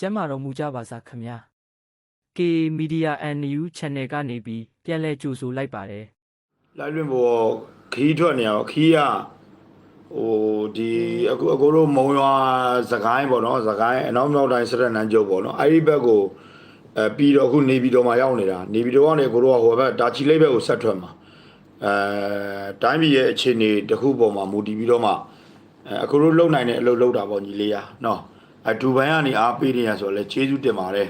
ကျမ်းမာတော်မူကြပါစားခင်ဗျာ K Media and New Channel ကနေပြီးပြန်လည်ကြိုဆိုလိုက်ပါတယ်လိုက်လွင်ပေါ်ခီးထွက်နေရောခီးကဟိုဒီအခုအကိုတို့မုံရွာစကိုင်းပေါ့နော်စကိုင်းအနောက်မြောက်တိုင်းစရက်နန်းကျုပ်ပေါ့နော်အဲ့ဒီဘက်ကိုအဲပြီးတော့အခုနေပြည်တော်မှာရောက်နေတာနေပြည်တော်ကနေအကိုတို့ကဟိုဘက်တာချီလိတ်ဘက်ကိုဆက်ထွက်မှာအဲတိုင်းပြည်ရဲ့အခြေအနေတစ်ခုပေါ်မှာမူတည်ပြီးတော့မှအဲအကိုတို့လုံနိုင်တဲ့အလုပ်လုပ်တာပေါ့ညီလေးရနော် အဒူဘိုင်းကနေအားပေးနေရဆိုတော့လဲကျေးဇူးတင်ပါတယ်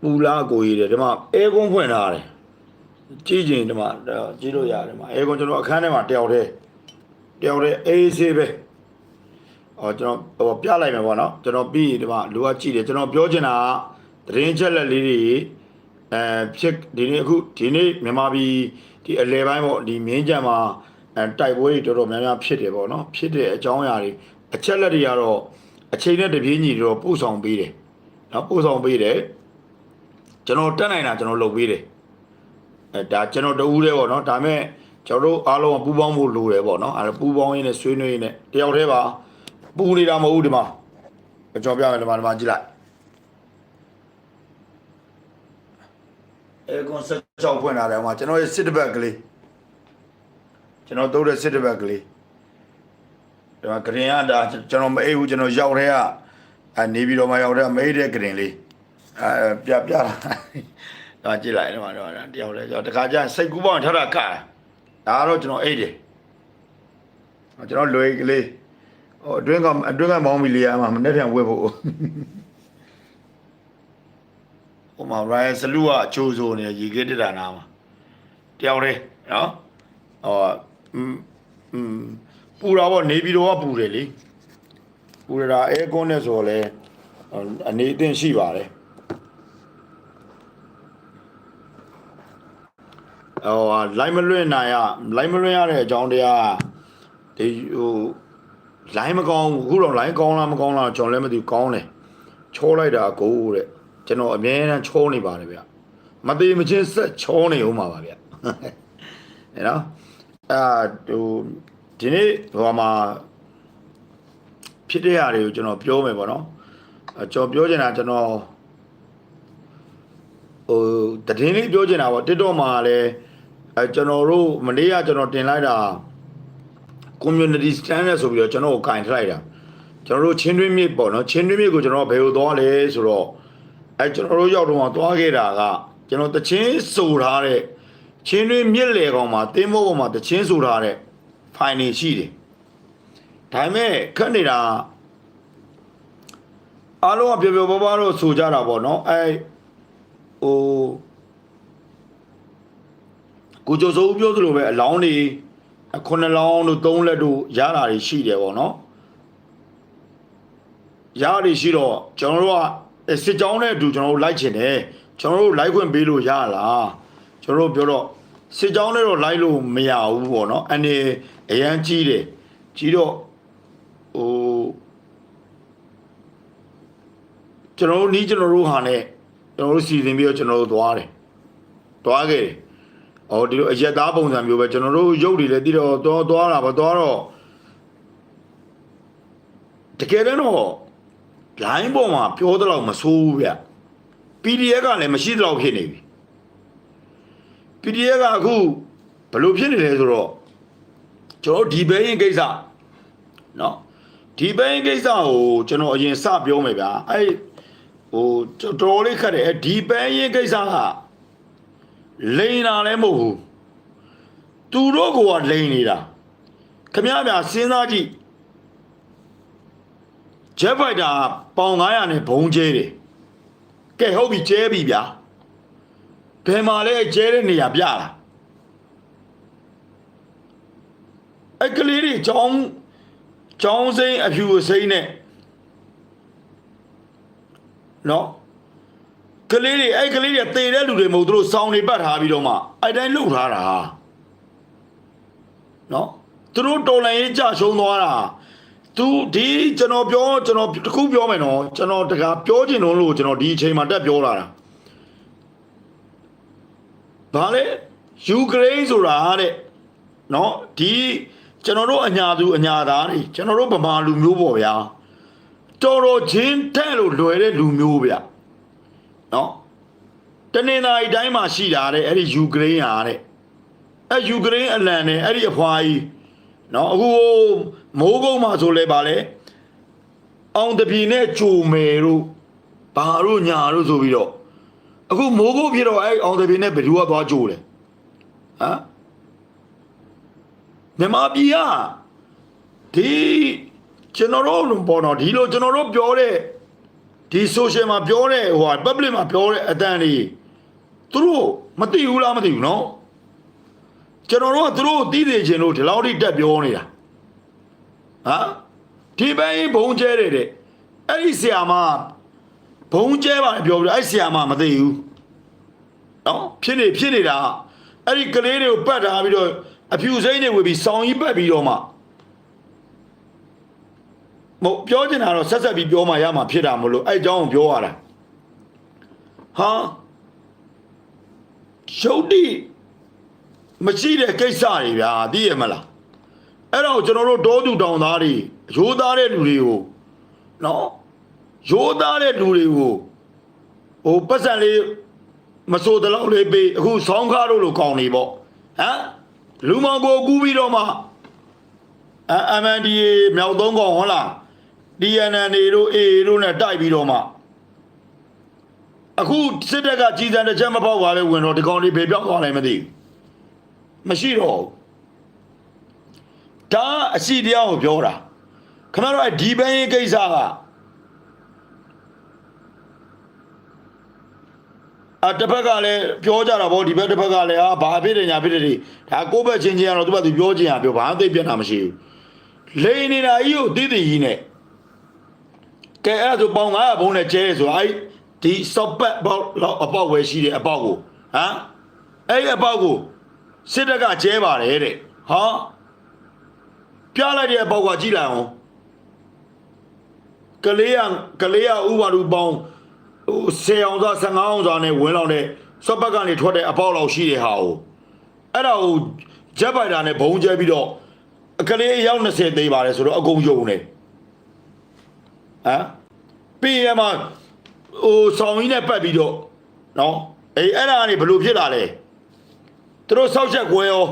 ပူလာကိုကြီးတယ်ဒီမှာအဲကွန်းဖွင့်ထားတယ်ကြည့်ချင်းဒီမှာကြည့်လို့ရတယ်ဒီမှာအဲကွန်းကျွန်တော်အခန်းထဲမှာတယောက်တည်းတယောက်တည်းအေးဆေးပဲအော်ကျွန်တော်ဟိုပြလိုက်မယ်ပေါ့နော်ကျွန်တော်ပြီးဒီမှာလူကကြည့်တယ်ကျွန်တော်ပြောချင်တာကသတင်းချက်လက်လေးတွေ အဲဖြစ်ဒီနေ့အခုဒီနေ့မြန်မာပြည်ဒီအလဲပိုင်းပေါ့ဒီမြင်းကြံမှာအဲတိုက်ပွဲတွေတော်တော်များများဖြစ်တယ်ပေါ့နော်ဖြစ်တဲ့အကြောင်းအရာတွေအချက်လက်တွေကတော့အချိန်နဲ့တပြေးညီတွေတော့ပို့ဆောင်ပေးတယ်နော်ပို့ဆောင်ပေးတယ်ကျွန်တော်တက်နိုင်တာကျွန်တော်လုပ်ပေးတယ်အဲဒါကျွန်တော်တဦးတည်းပေါ့နော်ဒါပေမဲ့ကျွန်တော်တို့အားလုံးကပူးပေါင်းဖို့လိုတယ်ပေါ့နော်အဲပူးပေါင်းရင်းနဲ့ဆွေးနွေးရင်းနဲ့တယောက်တည်းပါပူနေတာမဟုတ်ဘူးဒီမှာကျွန်တော်ပြမယ်ဒီမှာဒီမှာကြည့်လိုက် အဲကွန်ဆက်ချောက်ဖွင့်လာတယ်ဟိုမှာကျွန်တော်ရဲ့စစ်တဘက်ကလေးကျွန်တော်သုံးတဲ့စစ်တဘက်ကလေးဒီမှာဂရင်ကဒါကျွန်တော်မအိပ်ဘူးကျွန်တော်ရောက်တဲ့ကနေပြီးတော့မှရောက်တဲ့မအိပ်တဲ့ဂရင်လေးအဲပြပြတာတော့ကြည့်လိုက်တော့တော့တယောက်လဲကျွန်တော်တခါကျရင်စိတ်ကူးပေါင်းထထကဒါကတော့ကျွန်တော်အိတ်တယ်ကျွန်တော်လွယ်ကလေးဟိုအတွင်းကအတွင်းကမောင်းမီလီယာမှာမနေ့ပြန်ဝက်ဖို့ ဟိုမှာရိုင်ဆလူကအချိုးဆိုနေရေခဲတက်တာနာမှာတယောက်လဲနော်ဟောอืมอืมပူတာပေါ့နေပြီးတော့ပူတယ်လေပူရတာအဲကွန်းနဲ့ဆိုတော့လေအနေအသင့်ရှိပါတယ် ဟိုဟာလိုက်မလွင့်နိုင်ရလိုက်မလွင့်ရတဲ့အကြောင်းတရားဒီဟိုလိုင်းမကောင်းဘူးအခုတော့လိုင်းကောင်းလားမကောင်းလားကျွန်တော်လည်းမသိဘူးကောင်းတယ်ချောလိုက်တာအကိုတဲ့ ကျွန်တော်အမြဲတမ်းချောနေပါတယ်ဗျမသေးမချင်းဆက်ချောနေဦးမှာပါဗျအဲနော်အာဟိုဒီနေ့ဟိုမှာဖြစ်တဲ့ຢာတွေကိုကျွန်တော်ပြောမယ်ပေါ့နော်အကျွန်တော်ပြောချင်တာကျွန်တော်ဟိုတည်င်းလေးပြောချင်တာပေါ့ TikTok မှာလည်းအဲကျွန်တော်တို့မနေ့ကကျွန်တော်တင်လိုက်တာ community standard ဆိုပြီးတော့ကျွန်တော်ကိုကင်ထလိုက်တာကျွန်တော်တို့ချင်းတွင်းမြစ်ပေါ့နော်ချင်းတွင်းမြစ်ကိုကျွန်တော်ဘယ်ကိုသွားလဲဆိုတော့ အဲကျွန်တော်တို့ရောက်တော့သွားခဲ့တာကကျွန်တော်တချင်းဆိုထားတဲ့ချင်းတွင်းမြစ်လေကောင်မှာတင်းမိုးကောင်မှာတချင်းဆိုထားတဲ့ file နေရှိတယ်ဒါပေမဲ့ခက်နေတာအားလုံးကပျော်ပျော်ပါးပါးတော့ဆိုကြတာပေါ့နော်အဲဟိုကိုကျော်စိုးဦးပြောသလိုပဲအလောင်းတွေခုနှစ်လောင်းတို့သုံးလက်တို့ရတာတွေရှိတယ်ပေါ့နော်ရတွေရှိတော့ကျွန်တော်တို့က စစ်ကြောင်းနဲ့အတူကျွန်တော်တို့လိုက်ချင်တယ်ကျွန်တော်တို့လိုက်ခွင့်ပေးလို့ရလားကျွန်တော်တို့ပြောတော့စစ်ကြောင်းနဲ့တော့လိုက်လို့မရဘူးပေါ့နော်အနေအရန်ကြီးတယ်ကြီးတော့ဟိုကျွန်တော်တို့နီးကျွန်တော်တို့ဟာနဲ့ကျွန်တော်တို့စီစဉ်ပြီးတော့ကျွန်တော်တို့သွားတယ်သွားခဲ့တယ်။အော်ဒီလိုအရက်သားပုံစံမျိုးပဲကျွန်တော်တို့ရုပ်တွေလည်းတိတော့သွားသွားတာပဲသွားတော့တကယ်တော့ line ပေါ်မှာပြောတဲ့လောက်မဆိုးဘူးဗျ။ PDF ကလည်းမရှိတဲ့လောက်ဖြစ်နေပြီ။ PDF ကအခုဘယ်လိုဖြစ်နေလဲဆိုတော့ကျွန်တော်ဒီဘဲရင်ကိစ္စနော်ဒီဘဲရင်ကိစ္စကိုကျွန်တော်အရင်စပြောမယ်ဗျာ။အဲ့ဟိုတော်တော်လေးခက်တယ်အဲ့ဒီဘဲရင်ကိစ္စကလိန်တာလည်းမဟုတ်ဘူးသူတို့ကလိန်နေတာခမည်းဗျာစဉ်းစားကြည့် ဂျက်ဖိုက်တာပေါင်900နဲ့ဘုံကျဲတယ်ကဲဟုတ်ပြီကျဲပြီဗျာဘယ်မှာလဲကျဲတဲ့နေရာပြတာအဲ့ကလေးတွေចောင်းចောင်းစိမ့်အဖြူအစိမ့်နဲ့နော်ကလေးတွေအဲ့ကလေးတွေတေတဲ့လူတွေမဟုတ်သူတို့စောင်းနေပတ်ထားပြီးတော့မှအဲ့တိုင်းလှုပ်ထားတာနော်သူတို့တော်လိုင်းရေးကြရှုံးသွားတာ သူဒီကျွန်တော်ပြောကျွန်တော်တခုပြောမယ်နော်ကျွန်တော်တကပြောချင်တော့လို့ကျွန်တော်ဒီအချိန်မှာတက်ပြောလာတာဘာလဲယူကရိန်းဆိုတာတဲ့နော်ဒီကျွန်တော်တို့အညာသူအညာသားတွေကျွန်တော်တို့ဗမာလူမျိုးပေါ့ဗျာတော်တော်ချင်းတဲ့လို့လွယ်တဲ့လူမျိုးဗျနော်တနင်္လာရီတိုင်းမှာရှိတာတဲ့အဲ့ဒီယူကရိန်းဟာတဲ့အဲ့ယူကရိန်းအလံနဲ့အဲ့ဒီအဖွာကြီး နော်အခုမိုးကုန်းမှာဆိုလဲပါလေအောင်တပြည်နဲ့ကြိုမယ်တို့ဘာတို့ညာတို့ဆိုပြီးတော့အခုမိုးကုန်းဖြစ်တော့အဲ့အောင်တပြည်နဲ့ဘယ်သူကသွားကြိုလဲဟမ်မြန်မာပြည်ကဒီကျွန်တော်တို့ပေါ်တော့ဒီလိုကျွန်တော်တို့ပြောတဲ့ဒီ social မှာပြောတဲ့ဟိုဟာ public မှာပြောတဲ့အတန်တွေသူတို့မသိဘူးလားမသိဘူးနော် ကျွန်တော်တို့ကသူတို့တီးနေခြင်းလို့ဒီလောက်ထိတက်ပြောနေတာဟာဒီဘိုင်းဘုံကျဲတယ်တဲ့အဲ့ဒီဆရာမဘုံကျဲပါပြောပြီးအဲ့ဆရာမမသိဘူးနော်ဖြစ်နေဖြစ်နေတာအဲ့ဒီကလေးတွေကိုပတ်ထားပြီးတော့အဖြူစိမ့်တွေဝင်ပြီးဆောင်းကြီးပတ်ပြီးတော့မှမဟုတ်ပြောချင်တာတော့ဆက်ဆက်ပြီးပြောမှရမှာဖြစ်တာမလို့အဲ့အကြောင်းကိုပြောရတာဟာရုပ်တိ မရှိတဲ့ကိစ္စတွေဗျာသိရမလားအဲ့တော့ကျွန်တော်တို့တောသူတောင်သားတွေရိုးသားတဲ့လူတွေကိုနော်ရိုးသားတဲ့လူတွေကိုဟိုပတ်စံလေးမစိုးတလောက်လေးပေးအခုဆောင်းကားတို့လိုကောင်းနေပေါ့ဟမ်လူမောင်ကိုကူးပြီးတော့မှအ MNDA မြောက်သုံးကောင်ဟုတ်လား DNN တို့ AA တို့နဲ့တိုက်ပြီးတော့မှအခုစစ်တပ်ကကြီးစံတစ်ချက်မပေါက်ပါပဲဝင်တော့ဒီကောင်လေးဖေပြောက်သွားနိုင်မသိဘူး မရှိတော့ဘူးဒါအစီတရားကိုပြောတာခင်ဗျားတို့အဲ့ဒီဘန်းရေးကိစ္စကအတစ်ဖက်ကလည်းပြောကြတာဗောဒီဘက်တစ်ဖက်ကလည်းအာဘာဖြစ်တယ်ညာဖြစ်တယ်ဒီဒါကိုယ့်ဘက်ချင်းချင်းကတော့သူကသူပြောချင်ရပြောဘာမှသိပ်ပြတ်တာမရှိဘူးလိန်နေတာကြီးကိုတည်တည်ကြီးနဲ့ကဲအဲ့ဒါဆိုပေါင်900ဘုံနဲ့ကျဲဆိုအဲ့ဒီစော့ပတ်ပေါက်လောက်အပေါက်ဝယ်ရှိတယ်အပေါက်ကိုဟမ်အဲ့ဒီအပေါက်ကို စစ်တပ်ကကျဲပါတယ်တဲ့ဟာပြလိုက်တဲ့အပေါက်ကကြည့်လိုက်အောင်ကလေးရကလေးရဥပါလူပေါင်းဟို10အောင်သား15အောင်သားနဲ့ဝင်လောက်တဲ့စော့ပတ်ကနေထွက်တဲ့အပေါက်လောက်ရှိတဲ့ဟာကိုအဲ့ဒါကိုဂျက်ပိုက်တာနဲ့ဘုံကျဲပြီးတော့အကလေးအယောက်20သေးပါတယ်ဆိုတော့အကုန်ယုံနေဟမ်ပြီးရမှာဟိုဆောင်ကြီးနဲ့ပတ်ပြီးတော့နော်အေးအဲ့ဒါကနေဘယ်လိုဖြစ်လာလဲ သူတို့ဆောက်ချက်ကွဲရော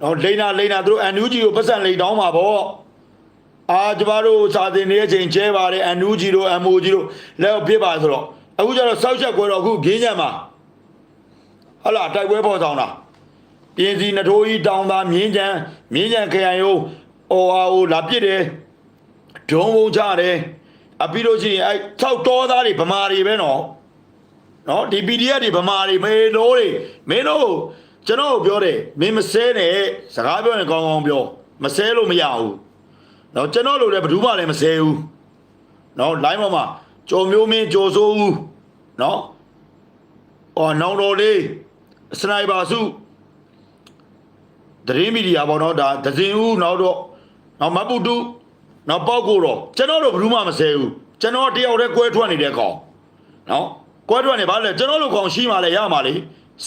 နော်လိန်နာလိန်နာသူတို့အန်နူဂျီကိုပတ်စံလိန်တောင်းမှာပေါ့အာကျမတို့စာတင်နေတဲ့အချိန်ကျဲပါတယ်အန်နူဂျီတို့အမိုဂျီတို့လက်ပြစ်ပါဆိုတော့အခုကျတော့ဆောက်ချက်ကွဲတော့အခုဂင်းညံမှာဟလာတိုက်ပွဲပေါ်ဆောင်တာပြင်းစီနထိုးကြီးတောင်းသားမြင်းချံမြင်းချံခရိုင်ယိုအော်အာအိုလာပြစ်တယ်ဒုံဘုံချတယ်အပြီးလို့ရှိရင်အဲ၆တောသားတွေဗမာတွေပဲနော် နော်ဒီ PDF တွေဗမာတွေမေလို့တွေမင်းတို့ကျွန်တော်ပြောတယ်မင်းမဆဲနဲ့စကားပြောရင်ကောင်းကောင်းပြောမဆဲလို့မရဘူးနော်ကျွန်တော်လိုလည်းဘယ်သူမှလည်းမဆဲဘူးနော် line ပေါ်မှာကြော်မျိုးမင်းကြော်စိုးဦးနော်အော်နောင်တော်လေးစနိုက်ပါစုသတင်းမီဒီယာပေါ့နော်ဒါဒဇင်ဦးနောက်တော့နောက်မပူတူနောက်ပေါက်ကိုတော့ကျွန်တော်တို့ဘယ်သူမှမဆဲဘူးကျွန်တော်တယောက်တည်းကွဲထွက်နေတဲ့ကောင်နော် ကွဲထွက်နေပါလေကျွန်တော်တို့ကောင်ရှိမှလည်းရမှာလေ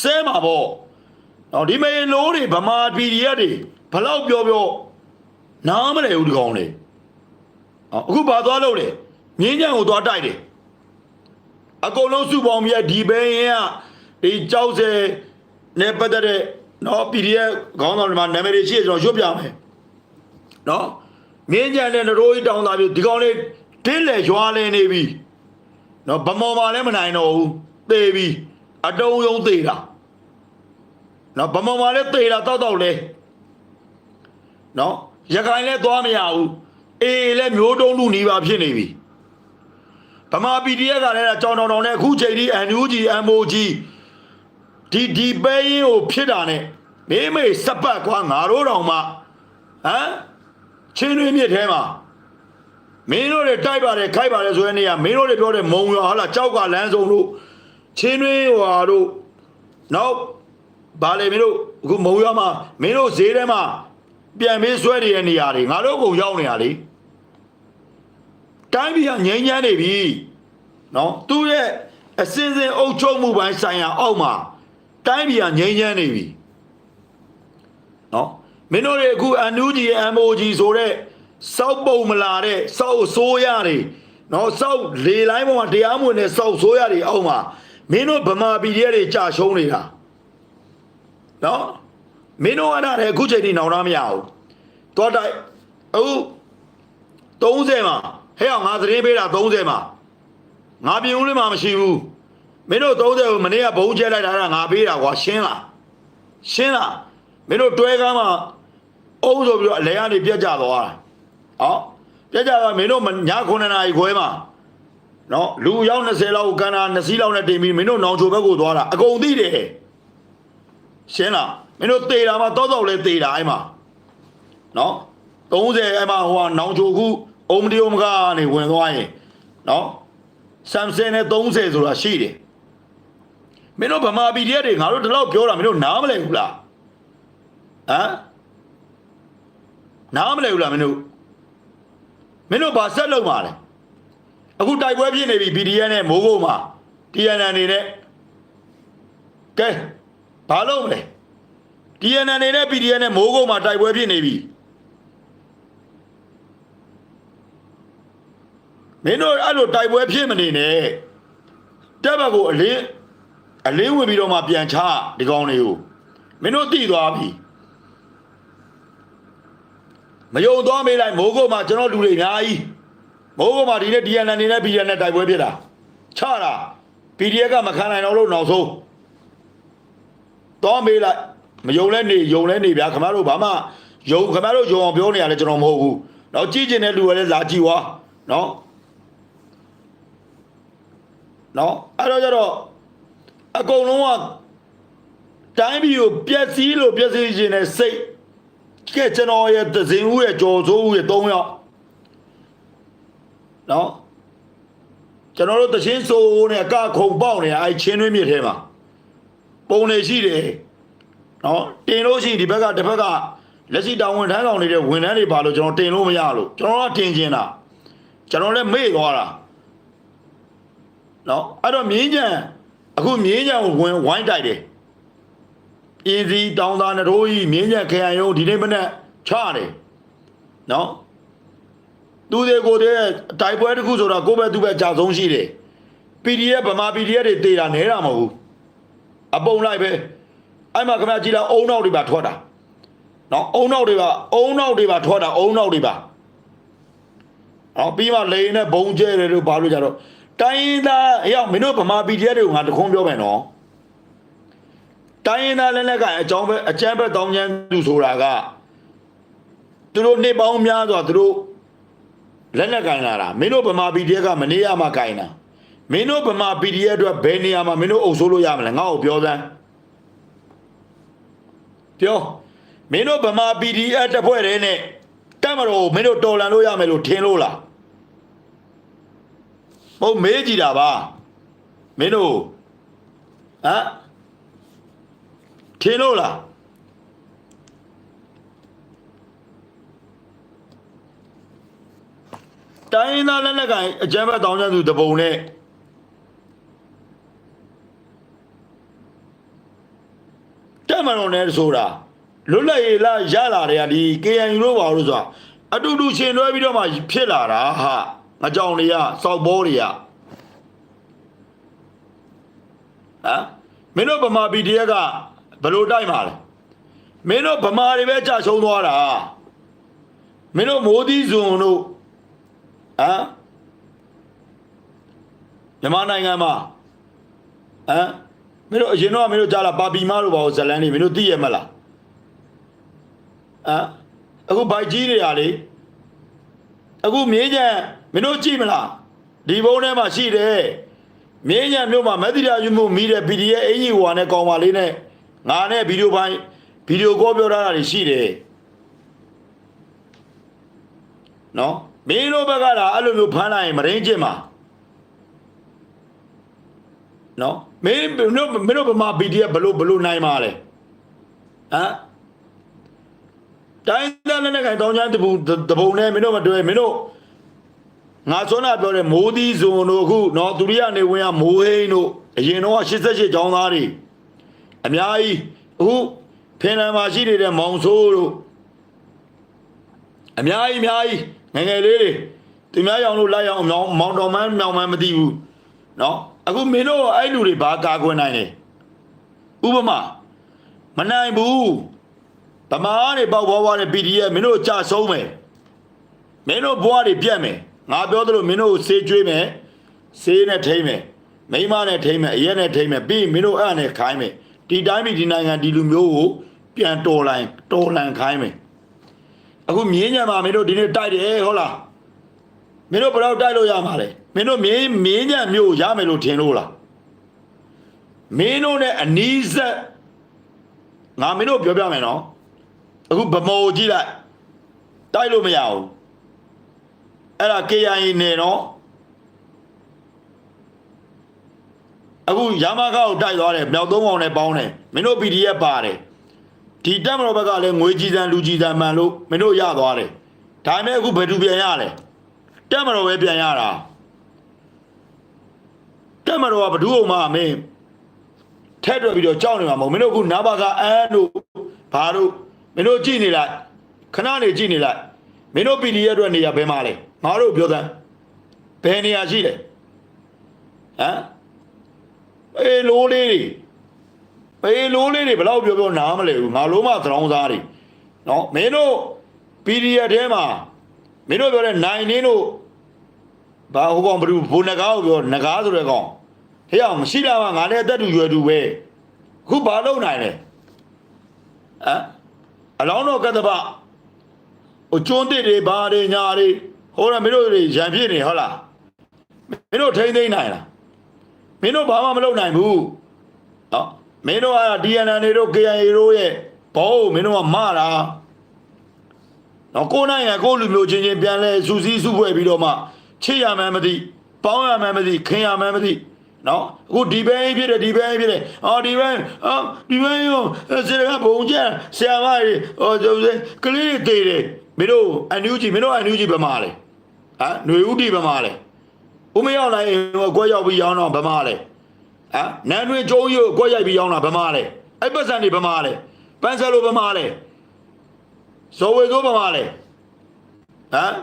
ဆဲမှာပေါ့နော်ဒီမေလိုးတွေဗမာပီဒီရက်တွေဘလောက်ပြောပြောနားမလဲဘူးဒီကောင်လေအော်အခုဘာသွားလို့လဲမြင်းကြံကိုသွားတိုက်တယ်အကုန်လုံးစုပေါင်းပြီးဒီဘဲရင်ကဒီကြောက်စဲနဲ့ပတ်သက်တဲ့နော် PDF ခေါင်းဆောင်တွေမှာနာမည်တွေရှိရကျွန်တော်ရွတ်ပြမယ်နော်မြင်းကြံတဲ့နရိုးကြီးတောင်းတာပြီးဒီကောင်လေးတင်းလေရွာလဲနေပြီ နော်ဗမော်ပါလည်းမနိုင်တော့ဘူးသေပြီအတုံးယုံသေတာနော်ဗမော်ပါလည်းသေတာတောက်တောက်လဲနော်ရခိုင်လည်းသွားမရဘူးအေးလည်းမျိုးတုံးလူနီးပါဖြစ်နေပြီဗမာ PDF ကလည်းကြောင်တောင်တောင်နဲ့အခုချိန်ဒီ NUG MOG ဒီဒီပဲရင်ကိုဖြစ်တာနဲ့မေးမေးစပတ်ကွာငါတို့တောင်မှဟမ်ချင်းတွင်းမြစ်ထဲမှာ မင်းတို့တွေတိုက်ပါတယ်ခိုက်ပါတယ်ဆိုတဲ့နေရာမင်းတို့တွေပြောတဲ့မုံရွာဟာလာကြောက်ကလမ်းစုံတို့ချင်းတွင်းဟွာတို့နောက်ဗာလေမင်းတို့အခုမုံရွာမှာမင်းတို့ဈေးထဲမှာပြန်ပြီးဆွဲနေတဲ့နေရာတွေငါတို့ကုန်ရောက်နေရလေတိုင်းပြည်ကငြိမ်းချမ်းနေပြီနော်သူ့ရဲ့အစင်းစင်းအုပ်ချုပ်မှုပိုင်းဆိုင်ရာအောက်မှာတိုင်းပြည်ကငြိမ်းချမ်းနေပြီနော်မင်းတို့တွေအခုအန်နူဂျီ MOG ဆိုတဲ့ စောက်ပုံမလာတဲ့စောက်ဆိုးရတွေနော်စောက်လေလိုင်းပေါ်မှာတရားမဝင်တဲ့စောက်ဆိုးရတွေအောက်မှာမင်းတို့ဗမာပြည်တွေကြာရှုံးနေတာနော်မင်းတို့ကလည်းအခုချိန်ထိနောင်တမရဘူးတော့တိုက်အခု30မှာဟဲ့အောင်ငါသတင်းပေးတာ30မှာငါပြင်ဦးလေးမှာမရှိဘူးမင်းတို့30ကိုမနေ့ကဘုံကျဲလိုက်တာကငါပေးတာကွာရှင်းလားရှင်းလားမင်းတို့တွဲကားမှာအုံးဆိုပြီးတော့အလဲကနေပြက်ကြသွားတာ ဟောပြက်ကြသွားမင်းတို့ည9နာရီခွဲမှာနော်လူရောက်20လောက်ကန်တာ20လောက်နဲ့တင်ပြီးမင်းတို့နောင်ချိုဘက်ကိုသွားတာအကုန်သိတယ်ရှင်းလားမင်းတို့တေတာမှာတောတော့လဲတေတာအဲ့မှာနော်30အဲ့မှာဟိုကနောင်ချိုခုအုံမတီအုံမကနေဝင်သွားရင်နော်ဆမ်ဆန်နဲ့30ဆိုတာရှိတယ်မင်းတို့ဗမာပြည်တွေငါတို့ဒီလောက်ပြောတာမင်းတို့နားမလဲဘူးလားဟမ်နားမလဲဘူးလားမင်းတို့ မင်းတို့ဘာဆက်လုပ်မှာလဲအခုတိုက်ပွဲဖြစ်နေပြီ BDN နဲ့မိုးကုတ်မှာ TNN နေနဲ့ကဲဘာလုပ်မလဲ TNN နေနဲ့ BDN နဲ့မိုးကုတ်မှာတိုက်ပွဲဖြစ်နေပြီမင်းတို့အဲ့လိုတိုက်ပွဲဖြစ်မနေနဲ့တက်ဘက်ကိုအလင်းအလင်းဝင်ပြီးတော့မှပြန်ချဒီကောင်တွေကိုမင်းတို့တည်သွားပြီ မယုံသွားမေးလိုက်မိုးကုတ်မှာကျွန်တော်လူတွေအများကြီးမိုးကုတ်မှာဒီနေ့ DNN နေနဲ့ BNN နဲ့တိုက်ပွဲဖြစ်တာချတာ PDF ကမခံနိုင်တော့လို့နောက်ဆုံးသွားမေးလိုက်မယုံလဲနေယုံလဲနေဗျာခမတို့ဘာမှယုံခမတို့ယုံအောင်ပြောနေရလဲကျွန်တော်မဟုတ်ဘူးတော့ကြည့်ကျင်တဲ့လူကလည်းလာကြည့်ွားနော်နော်အဲ့တော့ကျတော့အကုန်လုံးကတိုင်းပြည်ကိုပျက်စီးလို့ပျက်စီးခြင်းနဲ့စိတ် ကဲကျွန်တော်ရဲ့သဇင်ဦးရဲ့ကြော်စိုးဦးရဲ့၃ယောက်နော်ကျွန်တော်တို့တချင်းစိုးနဲ့ကခုံပေါက်နေအဲချင်းတွင်းမြစ်ထဲမှာပုံနေရှိတယ်နော်တင်လို့ရှိရင်ဒီဘက်ကတစ်ဘက်ကလက်ရှိတောင်ဝင်ထမ်းဆောင်နေတဲ့ဝန်ထမ်းတွေပါလို့ကျွန်တော်တင်လို့မရလို့ကျွန်တော်ကတင်ကျင်တာကျွန်တော်လည်းမေ့သွားတာနော်အဲ့တော့မြင်းကြံအခုမြင်းကြံကိုဝင်ဝိုင်းတိုက်တယ် အင်းစီတောင်းသားနရိုးကြီးမြင်းကြံခရိုင်ရုံးဒီနေ့မနေ့ချတယ်နော်သူတွေကိုတည်းတိုက်ပွဲတစ်ခုဆိုတာကိုယ့်ဘက်သူ့ဘက်ကြာဆုံးရှိတယ် PDF ဗမာ PDF တွေတေးတာနဲတာမဟုတ်ဘူးအပုံလိုက်ပဲအဲ့မှာခင်ဗျာကြည့်လိုက်အုံနောက်တွေပါထွက်တာနော်အုံနောက်တွေပါအုံနောက်တွေပါထွက်တာအုံနောက်တွေပါနော်ပြီးမှလေနဲ့ဘုံကျဲတယ်လို့ဘာလို့ကြတော့တိုင်းရင်းသားအရောက်မင်းတို့ဗမာ PDF တွေကိုငါတခွန်းပြောမယ်နော် တိုင်းရင်းသားလည်းလည်းကအကြောင်းပဲအကျမ်းပဲတောင်းချမ်းသူဆိုတာကသူတို့နှစ်ပေါင်းများစွာသူတို့လက်နဲ့ကင်လာတာမင်းတို့ဗမာ PDF ကမနေရမှကင်တာမင်းတို့ဗမာ PDF အတွက်ဘယ်နေရာမှာမင်းတို့အုပ်ဆိုးလို့ရမလဲငါ့ကိုပြောစမ်းပြောမင်းတို့ဗမာ PDF တစ်ဖွဲ့တည်းနဲ့တက်မတော်မင်းတို့တော်လန်လို့ရမယ်လို့ထင်လို့လားဟုတ်မေးကြည့်တာပါမင်းတို့ဟမ် ထင်လို့လားတိုင်းရင်းသားလက်နက်ကိုင်အကြမ်းဖက်တောင်းကျသူတပုံနဲ့တက်မတော်နဲ့ဆိုတာလွတ်လပ်ရေးလာရလာတဲ့ကဒီ KNU လို့ပါလို့ဆိုတာအတူတူရှင်တွဲပြီးတော့မှဖြစ်လာတာဟာငကြောင်တွေကစောက်ဘောတွေကဟမ်မင်းတို့ဗမာ PDF က ဘယ်လိုတိုက်မှာလဲမင်းတို့ဗမာတွေပဲကြာရှုံးသွားတာမင်းတို့မိုးသီးစွန်တို့ဟမ်မြန်မာနိုင်ငံမှာဟမ်မင်းတို့အရင်တော့မင်းတို့ကြားလာပါပီမာတို့ဘာလို့ဇလန်းနေမင်းတို့သိရမလားဟမ်အခုဘိုက်ကြီးတွေရာလေအခုမြင်းကြံမင်းတို့ကြည့်မလားဒီဘုံထဲမှာရှိတယ်မြင်းကြံမြို့မှာမက်သီတာယူမှုမိတဲ့ PDF အင်ကြီးဟွာနဲ့ကောင်းပါလေးနဲ့ ငါနဲ့ဗီဒီယိုပိုင်းဗီဒီယိုကောပြောထားတာတွေရှိတယ်နော်မင်းတို့ဘက်ကလာအဲ့လိုမျိုးဖမ်းလိုက်ရင်မရင်းကျင်မှာနော်မင်းတို့မင်းတို့ဗမာ PDF ဘလို့ဘလို့နိုင်မှာလဲဟမ်တိုင်းသားနဲ့ခိုင်တောင်းချမ်းတပူတပုံနဲ့မင်းတို့မတွေ့မင်းတို့ငါစွမ်းနာပြောတဲ့မိုးသီးဇုံတို့အခုနော်သူရိယနေဝင်ရမိုးဟိန်းတို့အရင်တော့88ကျောင်းသားတွေ အများကြီးအခုဖင်လန်မှာရှိနေတဲ့မောင်ဆိုးတို့အများကြီးအများကြီးငယ်ငယ်လေးတွေသူများရောင်လို့လိုက်အောင်မောင်မောင်တော်မန်းမြောင်မန်းမသိဘူးเนาะအခုမင်းတို့အဲ့လူတွေဘာကာကွယ်နိုင်လဲဥပမာမနိုင်ဘူးဗမာကနေပေါက်ပွားသွားတဲ့ PDF မင်းတို့ကြာဆုံးမယ်မင်းတို့ဘွားတွေပြတ်မယ်ငါပြောသလိုမင်းတို့ကိုစေးကျွေးမယ်စေးနဲ့ထိမ့်မယ်မိန်းမနဲ့ထိမ့်မယ်အရက်နဲ့ထိမ့်မယ်ပြီးရင်မင်းတို့အဲ့နဲ့ခိုင်းမယ် ဒီတိုင်းပြည်ဒီနိုင်ငံဒီလူမျိုးကိုပြန်တော်လိုင်းတော်လန်ခိုင်းမယ်အခုမြင်းညံမှာမင်းတို့ဒီနေ့တိုက်တယ်ဟုတ်လားမင်းတို့ဘယ်တော့တိုက်လို့ရမှာလဲမင်းတို့မြင်းမြင်းညံမျိုးကိုရမယ်လို့ထင်လို့လားမင်းတို့နဲ့အနီးဆက်ငါမင်းတို့ပြောပြမယ်နော်အခုဗမောကြည့်လိုက်တိုက်လို့မရဘူးအဲ့ဒါ KIA နေနော် အခုရမခါကိုတိုက်သွားတယ်မြောက်သုံးကောင်နဲ့ပေါင်းတယ်မင်းတို့ PDF ပါတယ်ဒီတက်မတော်ဘက်ကလည်းငွေကြီးစံလူကြီးစံမှန်လို့မင်းတို့ရသွားတယ်ဒါပေမဲ့အခုဘယ်သူပြန်ရလဲတက်မတော်ပဲပြန်ရတာတက်မတော်ကဘဒုအောင်မမင်းထက်တွယ်ပြီးတော့ကြောက်နေမှာမဟုတ်မင်းတို့အခုနာဘာကအန်းတို့ဘာတို့မင်းတို့ကြည့်နေလိုက်ခဏနေကြည့်နေလိုက်မင်းတို့ PDF အတွက်နေရာဘယ်မှာလဲငါတို့ပြောသမ်းဘယ်နေရာရှိလဲဟမ် အေးလိုးလေးတွေအေးလိုးလေးတွေဘယ်တော့ပြောပြောနားမလဲဘူးငါလုံးမသရောင်းစားတွေနော်မင်းတို့ PDF ထဲမှာမင်းတို့ပြောတဲ့နိုင်နင်းတို့ဘာဟိုကောင်ဘယ်သူဘုံနဂါကိုပြောနဂါဆိုတဲ့ကောင်ဟေ့အောင်မရှိတာကငါနဲ့အသက်တူရွယ်တူပဲအခုဘာလုပ်နိုင်လဲဟမ်အလောင်းတော်ကတ္တပဟိုကျွန်းတစ်တွေဘာတွေညာတွေဟိုတော့မင်းတို့တွေရံဖြစ်နေဟုတ်လားမင်းတို့ထိမ့်သိမ့်နိုင်လား မင်းတို့ဘာမှမလုပ်နိုင်ဘူးနော်မင်းတို့က DNA တွေတို့ KIA တို့ရဲ့ဘောကိုမင်းတို့ကမတာနော်ကိုယ်နိုင်ရကိုယ်လူမျိုးချင်းချင်းပြန်လဲစူးစီးစုဖွဲ့ပြီးတော့မှချစ်ရမှန်းမသိပေါင်းရမှန်းမသိခင်ရမှန်းမသိနော်အခုဒီဘဲဖြစ်တယ်ဒီဘဲဖြစ်တယ်အော်ဒီဘဲအော်ဒီဘဲရောစေကဘုံကျန်ဆရာမကြီးဟောကျုပ်စကလေးတွေတည်တယ်မင်းတို့အန်ယူဂျီမင်းတို့အန်ယူဂျီဘယ်မှာလဲဟမ်ຫນွေဦးတီဘယ်မှာလဲ ဦးမရောက်နိုင်ဟိုကွက်ရောက်ပြီးရောင်းတော့ဘယ်မှာလဲဟမ်နန်းတွင်ကျုံးရုပ်ကွက်ရိုက်ပြီးရောင်းတာဘယ်မှာလဲအဲ့ပတ်စံတွေဘယ်မှာလဲပန်းဆယ်လိုဘယ်မှာလဲဇော်ဝေစိုးဘယ်မှာလဲဟမ်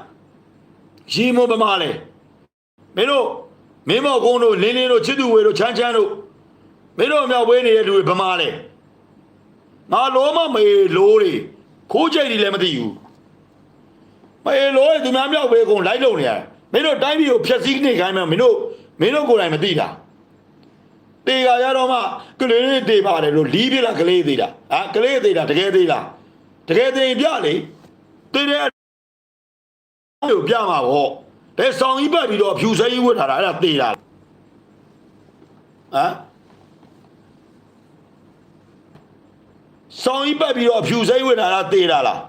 ရီမိုးဘယ်မှာလဲမင်းတို့မင်းမောက်ကုန်းတို့လင်းလင်းတို့ချစ်သူဝေတို့ချမ်းချမ်းတို့မင်းတို့မြောက်ဝဲနေတဲ့လူတွေဘယ်မှာလဲငါလုံးမမေလို့တွေခိုးကြိတ်တွေလည်းမသိဘူးမေလို့သူများမြောက်ဝဲကုန်းလိုက်လုံနေရတယ် မင်းတို့တိုင်းပြည်ကိုဖျက်ဆီးနေခိုင်းမှမင်းတို့မင်းတို့ကိုယ်တိုင်မသိတာတေကရတော့မှကလေးလေးတေပါတယ်လို့လီးပြလားကလေးသေးတာဟာကလေးသေးတာတကယ်သေးလားတကယ်သေးရင်ပြလေတေတဲ့ကိုပြမှာဗောဘယ်ဆောင်ကြီးပတ်ပြီးတော့ဖြူစဲကြီးဝတ်ထားတာအဲ့ဒါတေတာဟမ်ဆောင်ကြီးပတ်ပြီးတော့ဖြူစဲကြီးဝတ်ထားတာတေတာလား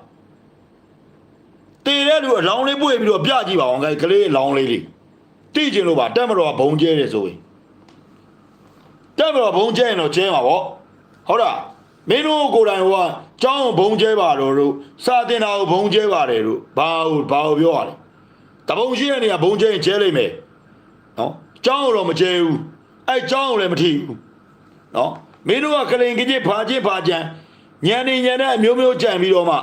တေတဲ့လူအလောင်းလေးပွေပြီးတော့ပြကြည့်ပါအောင်ကလေးအလောင်းလေးလေးတိကျင်လို့ပါတက်မတော်ကဘုံကျဲတယ်ဆိုရင်တက်မတော်ဘုံကျဲရင်တော့ကျဲမှာဗောဟုတ်လားမင်းတို့ကိုယ်တိုင်ဟိုကကျောင်းဘုံကျဲပါတော့တို့စာတင်တာကိုဘုံကျဲပါတယ်တို့ဘာဟုတ်ဘာဟုတ်ပြောရလဲတဘုံရှိတဲ့နေရာဘုံကျဲရင်ကျဲလိမ့်မယ်နော်ကျောင်းတော့မကျဲဘူးအဲကျောင်းကိုလည်းမထိဘူးနော်မင်းတို့ကကလင်ကြီးဖာချင်းဖာကြံညံနေညံတဲ့အမျိုးမျိုးကြံပြီးတော့မှ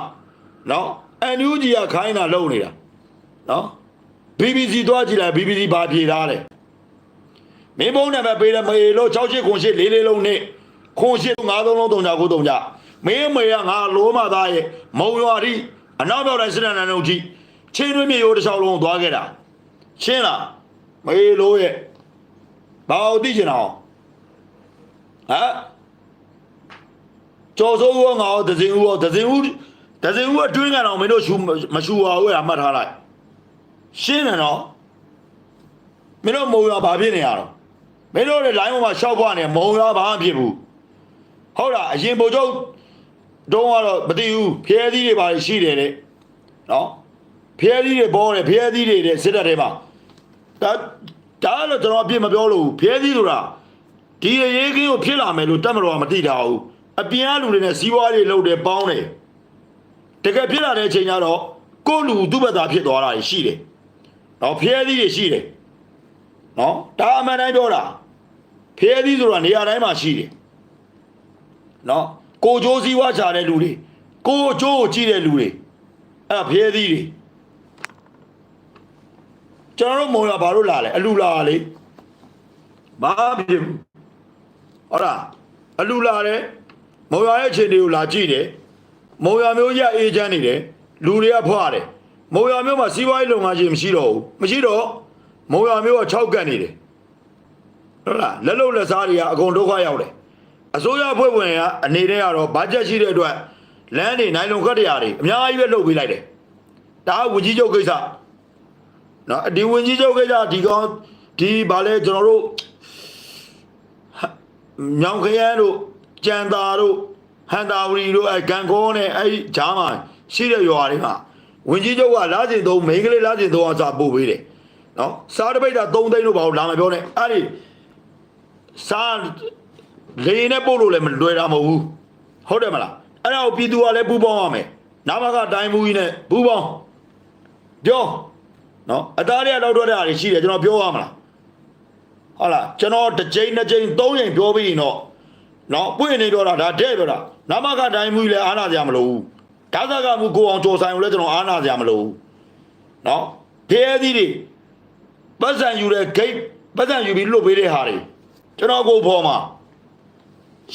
နော် အန်ယူဂျီကခိုင်းတာလုံနေတာနော် BBC သွားကြည့်လိုက် BBC ဘာပြေထားလဲမင်းဘုံနဲ့ပဲပေးတယ်မေလို့68ခွန်8လေးလေးလုံးနဲ့ခွန်8 5သုံးလုံး3ကြ9 3ကြမင်းမေကငါလိုမသားရဲ့မုံရွာတိအနောက်ပြောက်တိုင်းစစ်တပ်နန်းလုံးကြီးချင်းတွင်းမြေရိုးတစ်ချောင်းလုံးသွားခဲ့တာရှင်းလားမေလို့ရဲ့ဘာလို့သိချင်တာဟမ်ကျော်စိုးဦးကငါရောဒဇင်ဦးရောဒဇင်ဦး ဒဇင်ဦးအတွင်းကတော့မင်းတို့ရှူမရှူပါဘူးအဲ့ဒါမှတ်ထားလိုက်ရှင်းတယ်နော်မင်းတို့မုံရွာဘာဖြစ်နေရတော့မင်းတို့လည်း line ပေါ်မှာရှောက်ပွားနေမုံရွာဘာမှဖြစ်ဘူးဟုတ်လားအရင်ဘုံချုပ်တုံးကတော့မသိဘူးဖျဲသီးတွေပါရှိတယ်တဲ့နော်ဖျဲသီးတွေပေါ်တယ်ဖျဲသီးတွေတဲ့စစ်တပ်ထဲမှာဒါဒါတော့ကျွန်တော်အပြစ်မပြောလို့ဘူးဖျဲသီးဆိုတာဒီအရေးကင်းကိုဖြစ်လာမယ်လို့တတ်မတော်ကမသိတာဘူးအပြင်ကလူတွေနဲ့စီးပွားရေးလုပ်တယ်ပေါင်းတယ် တကယ်ဖြစ်လာတဲ့အချိန်ကျတော့ကိုယ့်လူသူ့ဘက်သားဖြစ်သွားတာရှိတယ်နော်ဖျဲသီးတွေရှိတယ်နော်ဒါအမှန်တိုင်းပြောတာဖျဲသီးဆိုတာနေရာတိုင်းမှာရှိတယ်နော်ကိုကျိုးစည်းဝါချတဲ့လူတွေကိုကျိုးကိုကြည့်တဲ့လူတွေအဲ့ဒါဖျဲသီးတွေကျွန်တော်တို့မုံရဘာလို့လာလဲအလူလာလေဘာဖြစ်ဘူးဟုတ်လားအလူလာတယ်မုံရရဲ့အခြေအနေကိုလာကြည့်တယ် မုံရမျိုးရအေးချမ်းနေတယ်လူတွေကဖွာတယ်မုံရမျိုးမှာစီးပွားရေးလုပ်ငန်းချင်းမရှိတော့ဘူးမရှိတော့မုံရမျိုးက6ကတ်နေတယ်ဟုတ်လားလက်လုံလက်စားတွေကအကုန်ဒုက္ခရောက်တယ်အစိုးရဖွဲ့ဝင်ကအနေနဲ့ကတော့ဘတ်ဂျက်ရှိတဲ့အတွက်လမ်းတွေနိုင်လုံခတ်တရားတွေအများကြီးပဲလုပ်ပေးလိုက်တယ်ဒါကဝန်ကြီးချုပ်ကိစ္စနော်ဒီဝန်ကြီးချုပ်ကိစ္စဒီကောင်ဒီဗာလဲကျွန်တော်တို့ညောင်ခရမ်းတို့ကြံသာတို့ ဟန်တာဝရီတို့အဲဂန်ကောနဲ့အဲဂျားမှာရှိတဲ့ရွာတွေမှာဝင်ကြီးချုပ်ကလာကျင်သုံးမိန်းကလေးလာကျင်သုံးအောင်စာပို့ပေးတယ်နော်စားတပိတ်တာ3သိန်းလို့ဘာလို့လာမပြောနဲ့အဲ့ဒီစားလေနဲ့ပို့လို့လည်းမလွယ်တာမဟုတ်ဘူးဟုတ်တယ်မလားအဲ့ဒါကိုပြည်သူကလည်းပူပေါင်းရမယ်နာမကတိုင်းမှုကြီးနဲ့ပူပေါင်းပြောနော်အသားရတော့တော့တဲ့အားရှိတယ်ကျွန်တော်ပြောရမလားဟုတ်လားကျွန်တော်တစ်ကြိမ်နှစ်ကြိမ်သုံးကြိမ်ပြောပြီးရင်တော့ နော်ပွင့်နေပြောတာဒါတဲ့ပြောတာနမကတိုင်းမှုလည်းအားနာကြမလို့ဘူးဒါသကမှုကိုအောင်ကြော်ဆိုင်ကိုလည်းကျွန်တော်အားနာကြမလို့ဘူးနော်ဖဲသီးတွေပတ်စံယူတဲ့ဂိတ်ပတ်စံယူပြီးလွတ်ပေးတဲ့ဟာတွေကျွန်တော်ကိုဖော်မှာ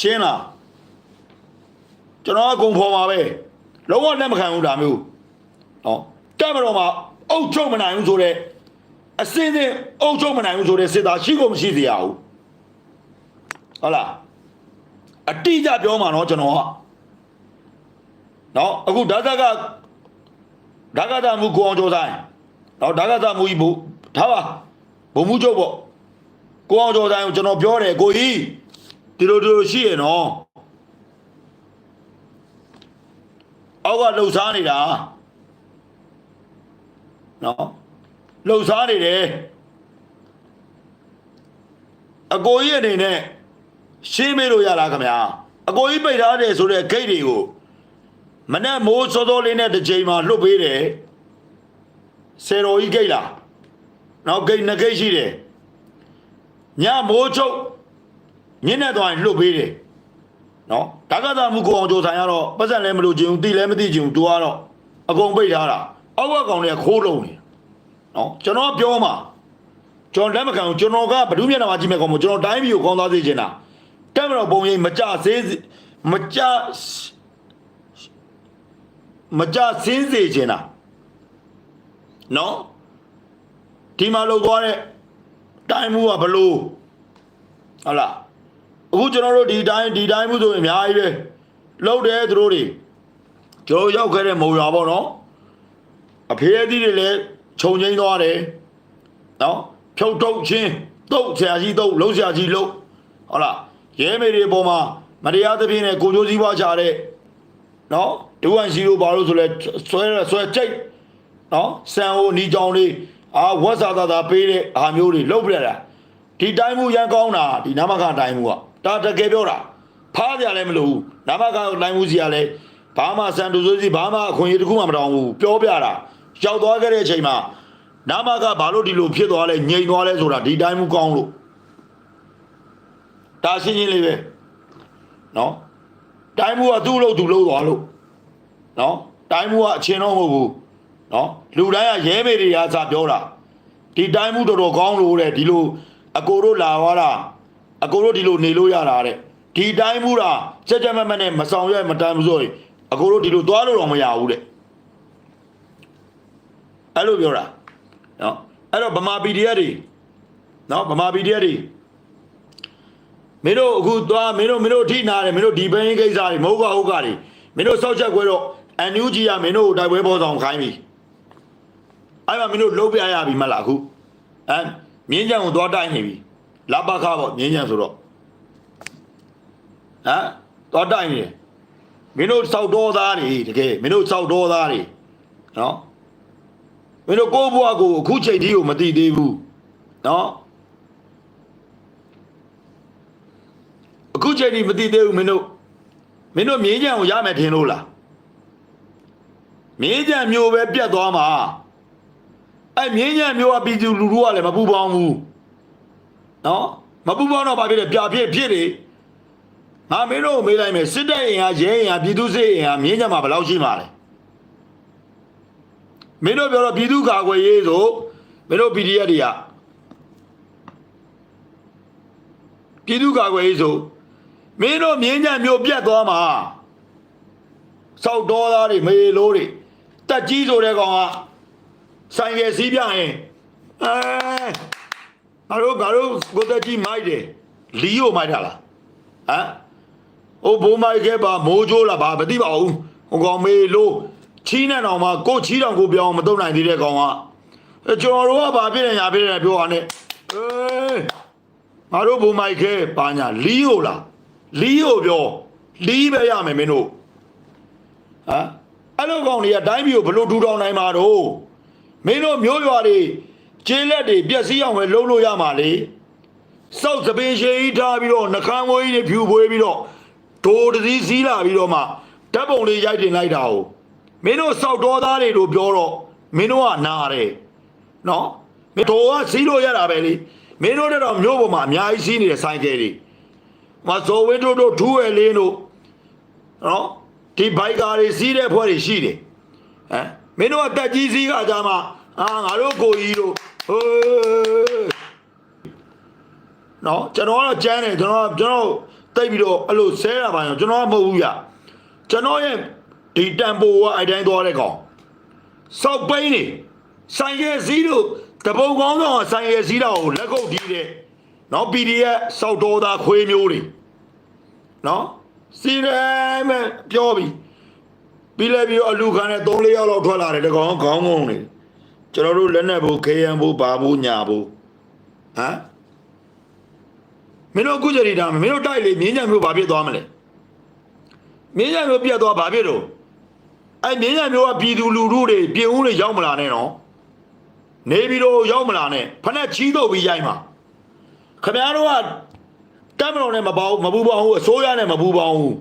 ရှင်းလားကျွန်တော်အကုန်ဖော်မှာပဲလုံးဝလက်မခံဘူးဒါမျိုးနော်တက်မတော်မှာအုတ်ချုပ်မနိုင်ဘူးဆိုတော့အစင်းစင်းအုပ်ချုပ်မနိုင်ဘူးဆိုတဲ့စစ်သားရှိကုန်မရှိသေးရဘူးဟုတ်လား အတိအကျပြောမှာနော်ကျွန်တော်ကနော်အခုဒါသကဒါကတာမူကိုအောင်ကျော်ဆိုင်နော်ဒါကတာမူကြီးဘုထားပါဘုံမှုချုပ်ပေါ့ကိုအောင်ကျော်ဆိုင်ကိုကျွန်တော်ပြောတယ်ကိုကြီးဒီလိုဒီလိုရှိရနော်အောက်ကလှုပ်ရှားနေတာနော်လှုပ်ရှားနေတယ်အကိုကြီးအနေနဲ့ ရှင်းမေးလို့ရလားခင်ဗျာအကိုကြီးပိတ်ထားတယ်ဆိုတဲ့ဂိတ်တွေကိုမနဲ့မိုးစောစောလေးနဲ့တစ်ချိန်မှလွတ်ပေးတယ်စေတော်ကြီးဂိတ်လားနောက်ဂိတ်နှစ်ဂိတ်ရှိတယ်ညမိုးချုပ်ညနေသွားရင်လွတ်ပေးတယ်နော်ဒါကသာမူကိုအောင်ကြိုဆိုင်ရတော့ပတ်စံလည်းမလို့ခြင်းဘူးတိလည်းမသိခြင်းဘူးသူကတော့အကုန်ပိတ်ထားတာအောက်ကကောင်တွေကခိုးလုံးနေနော်ကျွန်တော်ပြောမှာကျွန်တော်လက်မခံဘူးကျွန်တော်ကဘဒုမျက်နှာမှာကြည့်မဲ့ကောင်မကျွန်တော်တိုင်းပြည်ကိုကောင်းသားစေချင်တာ တက်မတော်ပုံရိပ်မကြသေးမကြမကြစင်းစေချင်တာနော်ဒီမှာလောက်သွားတဲ့တိုင်းမှုကဘလို့ဟုတ်လားအခုကျွန်တော်တို့ဒီတိုင်းဒီတိုင်းမှုဆိုရင်အများကြီးပဲလောက်တယ်သူတို့တွေကျွန်တော်ရောက်ခဲ့တဲ့မုံရွာပေါ့နော်အဖေအသီးတွေလည်းခြုံငိမ့်သွားတယ်နော်ဖြုတ်ထုတ်ချင်းတုတ်ဆရာကြီးတုတ်လုံးဆရာကြီးလုံးဟုတ်လား ရဲမေတွေပေါ်မှာမတရားသဖြင့်နဲ့ကိုကြိုးစည်းပွားချတဲ့နော်ဒူဝမ်ရှိလိုပါလို့ဆိုလဲဆွဲဆွဲကြိတ်နော်ဆန်ဟိုနီကြောင်လေးအာဝက်စာသာသာပေးတဲ့အာမျိုးတွေလုတ်ပြတာဒီတိုင်းမှုရန်ကောင်းတာဒီနာမကတိုင်းမှုကဒါတကယ်ပြောတာဖားကြလည်းမလို့ဘူးနာမကတိုင်းမှုစီကလည်းဘာမှစံတူစိုးစီဘာမှအခွင့်အရေးတစ်ခုမှမတောင်းဘူးပြောပြတာရောက်သွားခဲ့တဲ့အချိန်မှာနာမကဘာလို့ဒီလိုဖြစ်သွားလဲငြိမ်သွားလဲဆိုတာဒီတိုင်းမှုကောင်းလို့ ဒါရှင်းရှင်းလေးပဲနော်တိုင်းမှုကသူ့လို့သူ့လို့သွားလို့နော်တိုင်းမှုကအချင်းတော့မဟုတ်ဘူးနော်လူတိုင်းကရဲမေတွေရာစာပြောတာဒီတိုင်းမှုတော်တော်ကောင်းလို့တဲ့ဒီလိုအကိုတို့လာသွားတာအကိုတို့ဒီလိုနေလို့ရတာတဲ့ဒီတိုင်းမှုတာစက်ကြက်မက်မက်နဲ့မဆောင်ရွက်မတိုင်းဘူးဆိုရင်အကိုတို့ဒီလိုသွားလို့တော့မရဘူးတဲ့အဲ့လိုပြောတာနော်အဲ့တော့ဗမာ PDF တွေနော်ဗမာ PDF တွေ မင်းတို့အခုသွားမင်းတို့မင်းတို့အထိနာတယ်မင်းတို့ဒီဘင်းကိစ္စတွေမဟုတ်ကဟုတ်ကတွေမင်းတို့စောက်ချက်ခွဲတော့အန်ယူဂျီကမင်းတို့တိုက်ပွဲပေါ်ဆောင်ခိုင်းပြီအဲ့မှာမင်းတို့လုံးပြရပြီမလားအခုအဲမြင်းကြံကိုသွားတိုက်နေပြီလပခါပေါ့မြင်းကြံဆိုတော့ဟမ်သွားတိုက်နေတယ်မင်းတို့စောက်တော်သားတွေတကယ်မင်းတို့စောက်တော်သားတွေနော်မင်းတို့ကိုယ့်ဘဝကိုအခုချိန်ထိကိုမသိသေးဘူးနော် အခုချိန်ထိမသိသေးဘူးမင်းတို့မင်းတို့မြင်းကြံကိုရမယ်ထင်လို့လားမြင်းကြံမျိုးပဲပြတ်သွားမှာအဲ့မြင်းကြံမျိုးကပြည်သူလူထုကလည်းမပူပေါင်းဘူးနော်မပူပေါင်းတော့ဘာဖြစ်လဲပြဖြစ်ဖြစ်လေငါမင်းတို့ကိုမေးလိုက်မယ်စစ်တပ်အင်အားရဲအင်အားပြည်သူစစ်အင်အားမြင်းညမှာဘယ်လောက်ရှိမှာလဲမင်းတို့ပြောတော့ပြည်သူကာကွယ်ရေးဆိုမင်းတို့ PDF တွေကပြည်သူကာကွယ်ရေးဆို မင်းတို့မြင်းညမျိုးပြတ်သွားမှာစောက်တော်သားတွေမေလို့တွေတက်ကြီးဆိုတဲ့ကောင်ကဆိုင်ကယ်စီးပြရင်အဲငါတို့ငါတို့ကိုတက်ကြီးမိုက်တယ်လီယိုမိုက်တာလားဟမ်ဟိုဘိုးမိုက်ခဲ့ပါမိုးကြိုးလားဘာမသိပါဘူးဟိုကောင်မေလို့ချီးနဲ့တောင်မှကိုချီးတောင်ကိုပြောင်းမတုံနိုင်သေးတဲ့ကောင်ကအဲကျွန်တော်တို့ကဘာဖြစ်နေညာဖြစ်နေပြောရနဲ့အေးငါတို့ဘိုးမိုက်ခဲ့ပါညာလီယိုလား လီယိုပြောလီပဲရမယ်မင်းတို့ဟမ်အဲ့လိုကောင်တွေကတိုင်းပြည်ကိုဘလို့ထူထောင်နိုင်မှာတော့မင်းတို့မျိုးရွာတွေကျေးလက်တွေပြက်စီးအောင်ပဲလုံးလို့ရမှာလေစောက်သပင်ရှည်ကြီးထားပြီးတော့နှကန်းမွေးကြီးတွေဖြူပွေးပြီးတော့ဒိုတစည်းစီးလာပြီးတော့မှဓာတ်ပုံလေးရိုက်တင်လိုက်တာ哦မင်းတို့စောက်တော်သားတွေတို့ပြောတော့မင်းတို့ကနာတယ်နော်မင်းတို့ကစီးလို့ရတာပဲလေမင်းတို့တက်တော့မျိုးပေါ်မှာအများကြီးစီးနေတဲ့ဆိုင်ကယ်တွေ မဇော်ဝင်းတို့တို့ထူးရလင်းတို့နော်ဒီဘိုက်ကာတွေစီးတဲ့ဖွဲ့တွေရှိတယ်ဟမ်မင်းတို့ကတက်ကြီးစီးကကြမှာအာငါတို့ကိုကြီးတို့ဟိုးနော်ကျွန်တော်ကတော့ကြမ်းတယ်ကျွန်တော်ကျွန်တော်တိတ်ပြီးတော့အဲ့လိုဆဲတာပါရောကျွန်တော်ကမဟုတ်ဘူးရကျွန်တော်ရဲ့ဒီတန်ပိုကအိုက်တိုင်းသွားတဲ့ကောင်စောက်ပိန်းနေဆိုင်ရဲ့စည်းတို့တပုံကောင်းဆောင်ကဆိုင်ရဲ့စည်းတော်ကိုလက်ကုပ်တီးတဲ့ နော် PDF စောက်တော်သားခွေးမျိုးတွေနော်စီရဲမဲ့ပြောပြီးပြီးလဲပြီးတော့အလူခံနဲ့3 4ယောက်လောက်ထွက်လာတယ်တကောင်ခေါင်းငုံနေကျွန်တော်တို့လက်နဲ့ဘူးခေယံဘူးဘာဘူးညာဘူးဟမ်မင်းတို့အခုကြရီတာမင်းတို့တိုက်လေမြင်းညံမျိုးဘာဖြစ်သွားမလဲမြင်းညံမျိုးပြတ်သွားဘာဖြစ်တော့အဲ့မြင်းညံမျိုးကပြည်သူလူထုတွေပြင်ဦးတွေရောက်မလာနဲ့နော်နေပြီးတော့ရောက်မလာနဲ့ဖက်ချီးတော့ပြီးရိုက်မှာ ခမရတို့ကတမ်းမတော်နဲ့မပေါဘူးမပူပေါဘူးအစိုးရနဲ့မပူပေါဘူး